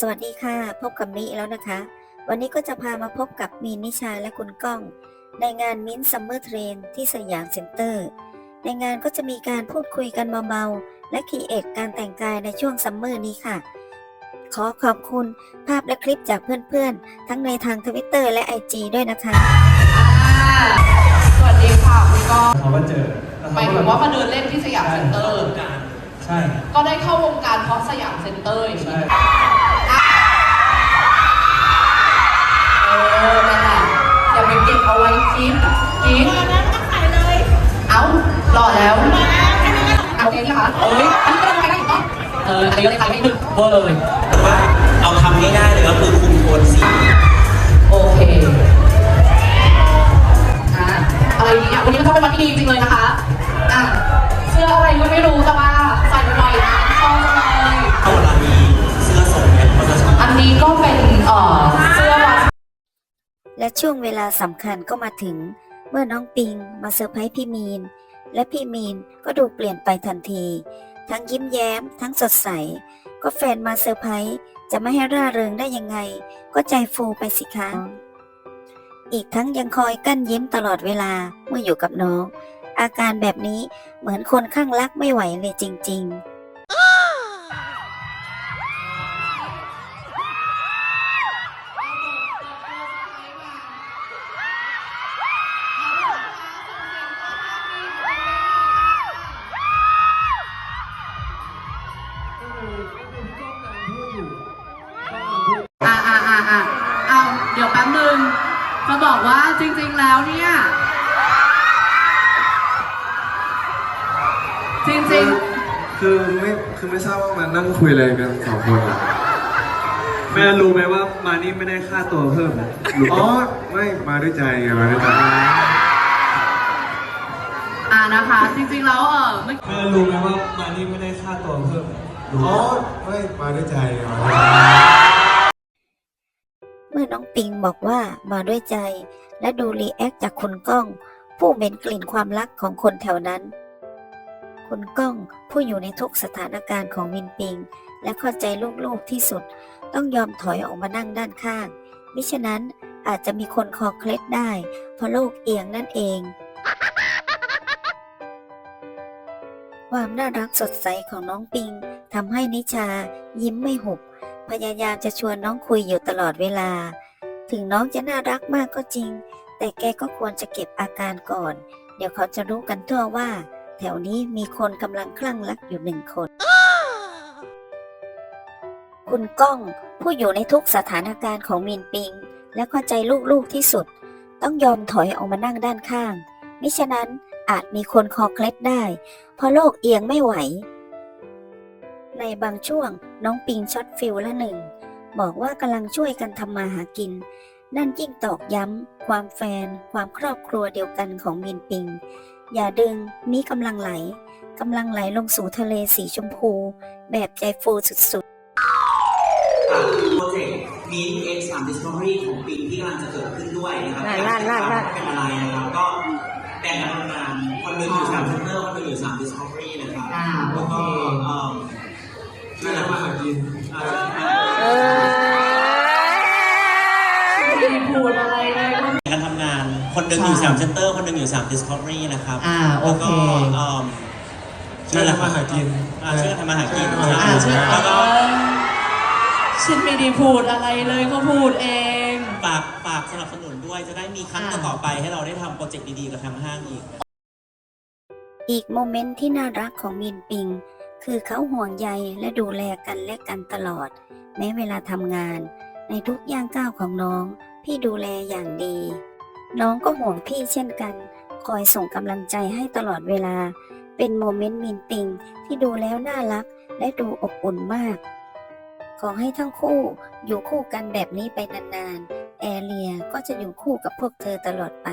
สวัสดีค่ะ พบกับมิแล้วนะคะ วันนี้ก็จะพามาพบกับมีนนิชาและคุณก้อง ในงานมิ้นซัมเมอร์เทรนที่สยามเซ็นเตอร์ ในงานก็จะมีการพูดคุยกันเบาๆและคีเอทการแต่งกายในช่วงซัมเมอร์นี้ค่ะ ขอขอบคุณภาพและคลิปจากเพื่อนๆ ทั้งในทางทวิตเตอร์และ IG ด้วยนะคะอ่าสวัสดีค่ะคุณก้องเขาก็เจอแล้วหเขมายก็ถึงว่ามาเดินเล่นที่สยามเซ็นเตอร์ ใช่ ก็ได้เข้าวงการเพราะสยามเซ็นเตอร์อย่างใช่ ออนั่นแหละอย่าไปเก็บเอาไว้คิดคิดเอ้าหล่อแล้วเอาเองนะคะเอ้ยอันนี้ก็ทำไมได้อีกต้องเอออันนี้ก็เลยใครไม่ถึงเบอร์เลย และช่วงเวลาสำคัญก็มาถึง เมื่อน้องปิงมาเซอร์ไพรส์พี่มีน และพี่มีนก็ดูเปลี่ยนไปทันที ทั้งยิ้มแย้ม ทั้งสดใส ก็แฟนมาเซอร์ไพรส์จะไม่ให้ร่าเริงได้ยังไง ก็ใจฟูไปสิคะ อีกทั้งยังคอยกั้นยิ้มตลอดเวลาเมื่ออยู่กับน้อง อาการแบบนี้เหมือนคนข้างรักไม่ไหวเลยจริง ๆ จะบอกว่าจริงๆแล้วเนี่ย จริงคือไม่คือไม่ทราบว่ามันนั่งคุยอะไรกันสองคนอะแม่รู้ไหมว่ามานี่ไม่ได้ค่าตัวเพิ่มนะรู้อ๋อไม่มาด้วยใจไงมาด้วยใจๆอ่านะคะ จริงๆแล้วเออเมื่อแม่รู้ไหมว่ามานี่ไม่ได้ค่าตัวเพิ่มนะรู้อ๋อไม่มาด้วยใจไงมาด้วยใจ เมื่อน้องปิงบอกว่ามาด้วยใจ และดูรีแอคจากคุณก้อง ผู้เหม็นกลิ่นความรักของคนแถวนั้น คุณก้องผู้อยู่ในทุกสถานการณ์ของวินปิง และเข้าใจลูกๆที่สุด ต้องยอมถอยออกมานั่งด้านข้าง มิฉะนั้นอาจจะมีคนคอเคล็ดได้ เพราะโลกเอียงนั่นเอง ความน่ารักสดใสของน้องปิงทำให้นิชายิ้มไม่หุบ พยายามจะชวนน้องคุยอยู่ตลอดเวลา ถึงน้องจะน่ารักมากก็จริง แต่แกก็ควรจะเก็บอาการก่อน เดี๋ยวเขาจะรู้กันทั่วว่า แถวนี้มีคนกำลังคลั่งรักอยู่หนึ่งคน คุณก้องผู้อยู่ในทุกสถานการณ์ของมินปิง และเข้าใจลูกๆที่สุด ต้องยอมถอยออกมานั่งด้านข้าง มิฉะนั้นอาจมีคนคอเคล็ดได้ เพราะโลกเอียงไม่ไหว ในบางช่วงน้องปิงช็อตฟิลละหนึ่ง บอกว่ากำลังช่วยกันทำมาหากิน นั่นยิ่งตอกย้ำ ความแฟน ความครอบครัวเดียวกันของมินปิง อย่าดึงมีกำลังไหลกำลังไหลลงสู่ทะเลสีชมพู แบบใจฟูสุดโปรเจกต์มีเอ็กซ์สามดิสคัฟเวอรี่ของปีที่กำลังจะเกิดขึ้นด้วยนะครับลาดลาดลาดเป็นอะไรนะครับก็แบ่งกันทำงานคนหนึ่งอยู่สามเซ็นเตอร์คนหนึ่งอยู่สามดิสคัฟเวอรี่นะครับอ่าแล้วก็ โอเคเอ่อนั่นแหละมาหากินอ่าไม่ได้พูดอะไรเลยการทำงาน คนหนึ่งอยู่สามเซ็นเตอร์ คนหนึ่งอยู่สามดิสคัฟเวอรี่นะครับอ่าโอแล้วเคก็เอ่อนั่นแหละมาหากินอ่าช่วยกันทำมาหากินช่วยกันทำมาหากินอ่าชื่อแล้วก็ฉันไม่ได้พูดอะไรเลยเขาพูดเองฝากฝากสนับสนุนด้วยจะได้มีครั้งอ่าต่อๆไปให้เราได้ทำโปรเจกต์ดีๆกับทางห้างอีกๆอีกโมเมนต์ที่น่ารักของมินปิง คือเขาห่วงใยและดูแลกันและกันตลอด แม้เวลาทำงาน ในทุกย่างก้าวของน้อง พี่ดูแลอย่างดี น้องก็ห่วงพี่เช่นกัน คอยส่งกำลังใจให้ตลอดเวลา เป็นโมเมนต์มินปิงที่ดูแล้วน่ารัก และดูอบอุ่นมาก ขอให้ทั้งคู่อยู่คู่กันแบบนี้ไปนานๆ แอเรียก็จะอยู่คู่กับพวกเธอตลอดไป